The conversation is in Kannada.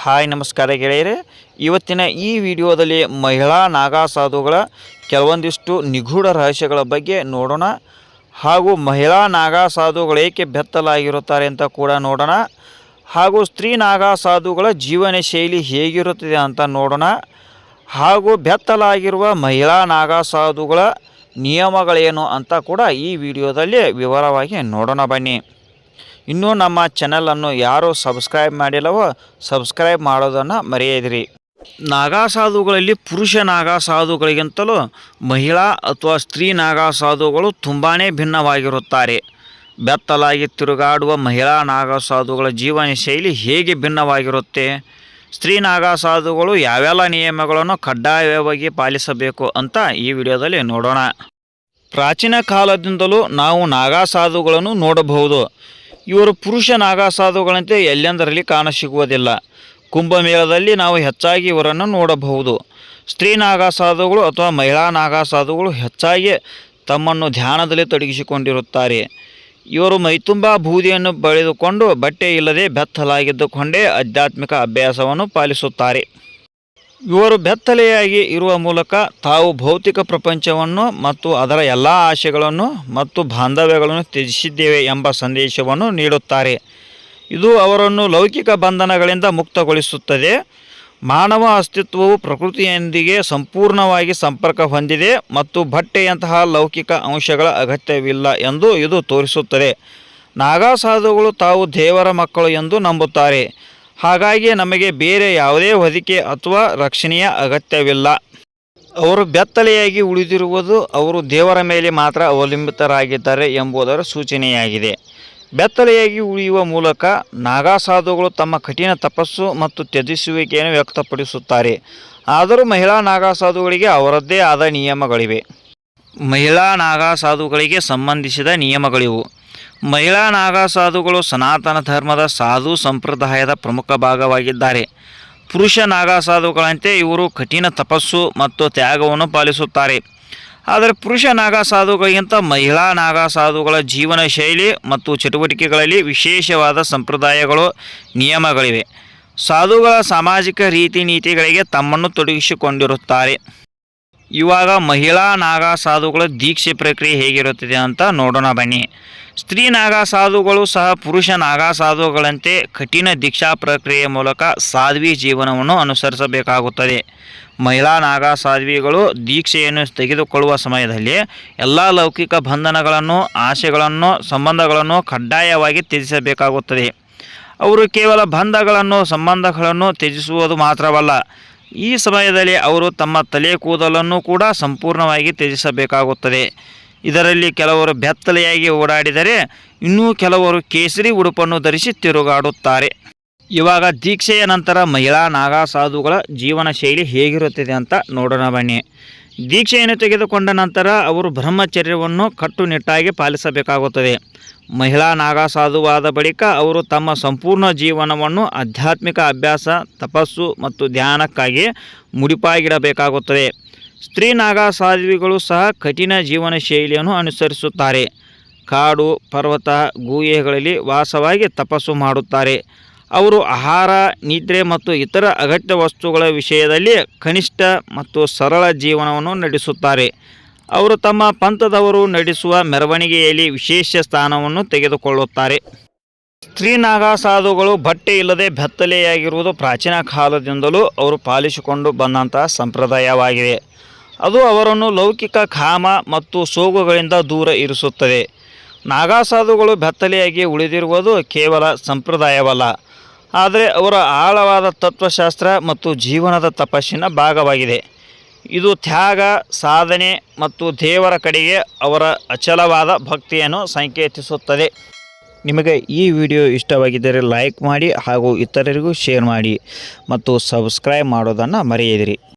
ಹಾಯ್, ನಮಸ್ಕಾರ ಗೆಳೆಯರೆ. ಇವತ್ತಿನ ಈ ವಿಡಿಯೋದಲ್ಲಿ ಮಹಿಳಾ ನಾಗಾ ಸಾಧುಗಳ ಕೆಲವೊಂದಿಷ್ಟು ನಿಗೂಢ ರಹಸ್ಯಗಳ ಬಗ್ಗೆ ನೋಡೋಣ. ಹಾಗೂ ಮಹಿಳಾ ನಾಗಾ ಸಾಧುಗಳು ಏಕೆ ಬೆತ್ತಲಾಗಿರುತ್ತಾರೆ ಅಂತ ಕೂಡ ನೋಡೋಣ. ಹಾಗೂ ಸ್ತ್ರೀ ನಾಗಾ ಸಾಧುಗಳ ಜೀವನ ಶೈಲಿ ಹೇಗಿರುತ್ತದೆ ಅಂತ ನೋಡೋಣ. ಹಾಗೂ ಬೆತ್ತಲಾಗಿರುವ ಮಹಿಳಾ ನಾಗಾ ಸಾಧುಗಳ ನಿಯಮಗಳೇನು ಅಂತ ಕೂಡ ಈ ವಿಡಿಯೋದಲ್ಲಿ ವಿವರವಾಗಿ ನೋಡೋಣ ಬನ್ನಿ. ಇನ್ನೂ ನಮ್ಮ ಚಾನಲನ್ನು ಯಾರು ಸಬ್ಸ್ಕ್ರೈಬ್ ಮಾಡಿಲ್ಲವೋ ಸಬ್ಸ್ಕ್ರೈಬ್ ಮಾಡೋದನ್ನು ಮರೆಯದಿರಿ. ನಾಗಾ ಸಾಧುಗಳಲ್ಲಿ ಪುರುಷ ನಾಗಾ ಸಾಧುಗಳಿಗಿಂತಲೂ ಮಹಿಳಾ ಅಥವಾ ಸ್ತ್ರೀ ನಾಗಾ ಸಾಧುಗಳು ತುಂಬಾ ಭಿನ್ನವಾಗಿರುತ್ತಾರೆ. ಬೆತ್ತಲಾಗಿ ತಿರುಗಾಡುವ ಮಹಿಳಾ ನಾಗಾ ಸಾಧುಗಳ ಜೀವನ ಶೈಲಿ ಹೇಗೆ ಭಿನ್ನವಾಗಿರುತ್ತೆ? ಸ್ತ್ರೀ ನಾಗಾ ಸಾಧುಗಳು ಯಾವೆಲ್ಲ ನಿಯಮಗಳನ್ನು ಕಡ್ಡಾಯವಾಗಿ ಪಾಲಿಸಬೇಕು ಅಂತ ಈ ವಿಡಿಯೋದಲ್ಲಿ ನೋಡೋಣ. ಪ್ರಾಚೀನ ಕಾಲದಿಂದಲೂ ನಾವು ನಾಗಾ ಸಾಧುಗಳನ್ನು ನೋಡಬಹುದು. ಇವರು ಪುರುಷ ನಾಗಾ ಸಾಧುಗಳಂತೆ ಎಲ್ಲೆಂದರಲ್ಲಿ ಕಾಣಸಿಗುವುದಿಲ್ಲ ಕುಂಭಮೇಳದಲ್ಲಿ ನಾವು ಹೆಚ್ಚಾಗಿ ಇವರನ್ನು ನೋಡಬಹುದು. ಸ್ತ್ರೀ ನಾಗಾ ಸಾಧುಗಳು ಅಥವಾ ಮಹಿಳಾ ನಾಗಾ ಸಾಧುಗಳು ಹೆಚ್ಚಾಗಿ ತಮ್ಮನ್ನು ಧ್ಯಾನದಲ್ಲಿ ತೊಡಗಿಸಿಕೊಂಡಿರುತ್ತಾರೆ. ಇವರು ಮೈತುಂಬ ಬೂದಿಯನ್ನು ಬಳಿದುಕೊಂಡು ಬಟ್ಟೆ ಇಲ್ಲದೆ ಬೆತ್ತಲಾಗಿದ್ದುಕೊಂಡೇ ಆಧ್ಯಾತ್ಮಿಕ ಅಭ್ಯಾಸವನ್ನು ಪಾಲಿಸುತ್ತಾರೆ. ಇವರು ಬೆತ್ತಲೆಯಾಗಿ ಇರುವ ಮೂಲಕ ತಾವು ಭೌತಿಕ ಪ್ರಪಂಚವನ್ನು ಮತ್ತು ಅದರ ಎಲ್ಲ ಆಶೆಗಳನ್ನು ಮತ್ತು ಬಾಂಧವ್ಯಗಳನ್ನು ತ್ಯಜಿಸಿದ್ದೇವೆ ಎಂಬ ಸಂದೇಶವನ್ನು ನೀಡುತ್ತಾರೆ. ಇದು ಅವರನ್ನು ಲೌಕಿಕ ಬಂಧನಗಳಿಂದ ಮುಕ್ತಗೊಳಿಸುತ್ತದೆ. ಮಾನವ ಅಸ್ತಿತ್ವವು ಪ್ರಕೃತಿಯೊಂದಿಗೆ ಸಂಪೂರ್ಣವಾಗಿ ಸಂಪರ್ಕ ಹೊಂದಿದೆ ಮತ್ತು ಬಟ್ಟೆಯಂತಹ ಲೌಕಿಕ ಅಂಶಗಳ ಅಗತ್ಯವಿಲ್ಲ ಎಂದು ಇದು ತೋರಿಸುತ್ತದೆ. ನಾಗಾ ಸಾಧುಗಳು ತಾವು ದೇವರ ಮಕ್ಕಳು ಎಂದು ನಂಬುತ್ತಾರೆ. ಹಾಗಾಗಿ ನಮಗೆ ಬೇರೆ ಯಾವುದೇ ಹೊದಿಕೆ ಅಥವಾ ರಕ್ಷಣೆಯ ಅಗತ್ಯವಿಲ್ಲ. ಅವರು ಬೆತ್ತಲೆಯಾಗಿ ಉಳಿದಿರುವುದು ಅವರು ದೇವರ ಮೇಲೆ ಮಾತ್ರ ಅವಲಂಬಿತರಾಗಿದ್ದಾರೆ ಎಂಬುದರ ಸೂಚನೆಯಾಗಿದೆ. ಬೆತ್ತಲೆಯಾಗಿ ಉಳಿಯುವ ಮೂಲಕ ನಾಗಾ ಸಾಧುಗಳು ತಮ್ಮ ಕಠಿಣ ತಪಸ್ಸು ಮತ್ತು ತ್ಯಜಿಸುವಿಕೆಯನ್ನು ವ್ಯಕ್ತಪಡಿಸುತ್ತಾರೆ. ಆದರೂ ಮಹಿಳಾ ನಾಗಾ ಸಾಧುಗಳಿಗೆ ಅವರದ್ದೇ ಆದ ನಿಯಮಗಳಿವೆ. ಮಹಿಳಾ ನಾಗಾ ಸಾಧುಗಳಿಗೆ ಸಂಬಂಧಿಸಿದ ನಿಯಮಗಳಿವು. ಮಹಿಳಾ ನಾಗಾ ಸಾಧುಗಳು ಸನಾತನ ಧರ್ಮದ ಸಾಧು ಸಂಪ್ರದಾಯದ ಪ್ರಮುಖ ಭಾಗವಾಗಿದ್ದಾರೆ. ಪುರುಷ ನಾಗಾ ಸಾಧುಗಳಂತೆ ಇವರು ಕಠಿಣ ತಪಸ್ಸು ಮತ್ತು ತ್ಯಾಗವನ್ನು ಪಾಲಿಸುತ್ತಾರೆ. ಆದರೆ ಪುರುಷ ನಾಗಾ ಸಾಧುಗಳಿಗಿಂತ ಮಹಿಳಾ ನಾಗಾ ಸಾಧುಗಳ ಜೀವನ ಶೈಲಿ ಮತ್ತು ಚಟುವಟಿಕೆಗಳಲ್ಲಿ ವಿಶೇಷವಾದ ಸಂಪ್ರದಾಯಗಳು, ನಿಯಮಗಳಿವೆ. ಸಾಧುಗಳ ಸಾಮಾಜಿಕ ರೀತಿ ನೀತಿಗಳಿಗೆ ತಮ್ಮನ್ನು ತೊಡಗಿಸಿಕೊಂಡಿರುತ್ತಾರೆ. ಇವಾಗ ಮಹಿಳಾ ನಾಗಾ ಸಾಧುಗಳ ದೀಕ್ಷೆ ಪ್ರಕ್ರಿಯೆ ಹೇಗಿರುತ್ತದೆ ಅಂತ ನೋಡೋಣ ಬನ್ನಿ. ಸ್ತ್ರೀ ನಾಗಾ ಸಾಧುಗಳು ಸಹ ಪುರುಷ ನಾಗಾ ಸಾಧುಗಳಂತೆ ಕಠಿಣ ದೀಕ್ಷಾ ಪ್ರಕ್ರಿಯೆ ಮೂಲಕ ಸಾಧ್ವಿ ಜೀವನವನ್ನು ಅನುಸರಿಸಬೇಕಾಗುತ್ತದೆ. ಮಹಿಳಾ ನಾಗಾ ಸಾಧ್ವಿಗಳು ದೀಕ್ಷೆಯನ್ನು ತೆಗೆದುಕೊಳ್ಳುವ ಸಮಯದಲ್ಲಿ ಎಲ್ಲ ಲೌಕಿಕ ಬಂಧನಗಳನ್ನು, ಆಸೆಗಳನ್ನು, ಸಂಬಂಧಗಳನ್ನು ಕಡ್ಡಾಯವಾಗಿ ತ್ಯಜಿಸಬೇಕಾಗುತ್ತದೆ. ಅವರು ಕೇವಲ ಬಂಧಗಳನ್ನು, ಸಂಬಂಧಗಳನ್ನು ತ್ಯಜಿಸುವುದು ಮಾತ್ರವಲ್ಲ ಈ ಸಮಯದಲ್ಲಿ ಅವರು ತಮ್ಮ ತಲೆ ಕೂದಲನ್ನು ಕೂಡ ಸಂಪೂರ್ಣವಾಗಿ ತ್ಯಜಿಸಬೇಕಾಗುತ್ತದೆ. ಇದರಲ್ಲಿ ಕೆಲವರು ಬೆತ್ತಲೆಯಾಗಿ ಓಡಾಡಿದರೆ ಇನ್ನೂ ಕೆಲವರು ಕೇಸರಿ ಉಡುಪನ್ನು ಧರಿಸಿ ತಿರುಗಾಡುತ್ತಾರೆ. ಇವಾಗ ದೀಕ್ಷೆಯ ನಂತರ ಮಹಿಳಾ ನಾಗಾ ಸಾಧುಗಳ ಜೀವನ ಶೈಲಿ ಹೇಗಿರುತ್ತದೆ ಅಂತ ನೋಡೋಣ ಬನ್ನಿ. ದೀಕ್ಷೆಯನ್ನು ತೆಗೆದುಕೊಂಡ ನಂತರ ಅವರು ಬ್ರಹ್ಮಚರ್ಯವನ್ನು ಕಟ್ಟುನಿಟ್ಟಾಗಿ ಪಾಲಿಸಬೇಕಾಗುತ್ತದೆ. ಮಹಿಳಾ ನಾಗಾ ಸಾಧುವಾದ ಬಳಿಕ ಅವರು ತಮ್ಮ ಸಂಪೂರ್ಣ ಜೀವನವನ್ನು ಆಧ್ಯಾತ್ಮಿಕ ಅಭ್ಯಾಸ, ತಪಸ್ಸು ಮತ್ತು ಧ್ಯಾನಕ್ಕಾಗಿ ಮುಡಿಪಾಗಿಡಬೇಕಾಗುತ್ತದೆ. ಸ್ತ್ರೀ ನಾಗಾ ಸಾಧ್ವಿಗಳು ಸಹ ಕಠಿಣ ಜೀವನ ಶೈಲಿಯನ್ನು ಅನುಸರಿಸುತ್ತಾರೆ. ಕಾಡು, ಪರ್ವತ ಗುಹೆಗಳಲ್ಲಿ ವಾಸವಾಗಿ ತಪಸ್ಸು ಮಾಡುತ್ತಾರೆ. ಅವರು ಆಹಾರ, ನಿದ್ರೆ ಮತ್ತು ಇತರ ಅಗತ್ಯ ವಸ್ತುಗಳ ವಿಷಯದಲ್ಲಿ ಕನಿಷ್ಠ ಮತ್ತು ಸರಳ ಜೀವನವನ್ನು ನಡೆಸುತ್ತಾರೆ. ಅವರು ತಮ್ಮ ಪಂಥದವರು ನಡೆಸುವ ಮೆರವಣಿಗೆಯಲ್ಲಿ ವಿಶೇಷ ಸ್ಥಾನವನ್ನು ತೆಗೆದುಕೊಳ್ಳುತ್ತಾರೆ. ಸ್ತ್ರೀ ನಾಗಾಸಾಧುಗಳು ಬಟ್ಟೆ ಇಲ್ಲದೆ ಬೆತ್ತಲೆಯಾಗಿರುವುದು ಪ್ರಾಚೀನ ಕಾಲದಿಂದಲೂ ಅವರು ಪಾಲಿಸಿಕೊಂಡು ಬಂದಂತಹ ಸಂಪ್ರದಾಯವಾಗಿದೆ. ಅದು ಅವರನ್ನು ಲೌಕಿಕ ಕಾಮ ಮತ್ತು ಸೋಗುಗಳಿಂದ ದೂರ ಇರಿಸುತ್ತದೆ. ನಾಗಾಸಾಧುಗಳು ಬೆತ್ತಲೆಯಾಗಿ ಉಳಿದಿರುವುದು ಕೇವಲ ಸಂಪ್ರದಾಯವಲ್ಲ. ಆದರೆ ಅವರ ಆಳವಾದ ತತ್ವಶಾಸ್ತ್ರ ಮತ್ತು ಜೀವನದ ತಪಸ್ಸಿನ ಭಾಗವಾಗಿದೆ. ಇದು ತ್ಯಾಗ, ಸಾಧನೆ ಮತ್ತು ದೇವರ ಕಡೆಗೆ ಅವರ ಅಚಲವಾದ ಭಕ್ತಿಯನ್ನು ಸಂಕೇತಿಸುತ್ತದೆ. ನಿಮಗೆ ಈ ವಿಡಿಯೋ ಇಷ್ಟವಾಗಿದ್ದರೆ ಲೈಕ್ ಮಾಡಿ ಹಾಗೂ ಇತರರಿಗೂ ಶೇರ್ ಮಾಡಿ ಮತ್ತು ಸಬ್ಸ್ಕ್ರೈಬ್ ಮಾಡೋದನ್ನು ಮರೆಯದಿರಿ.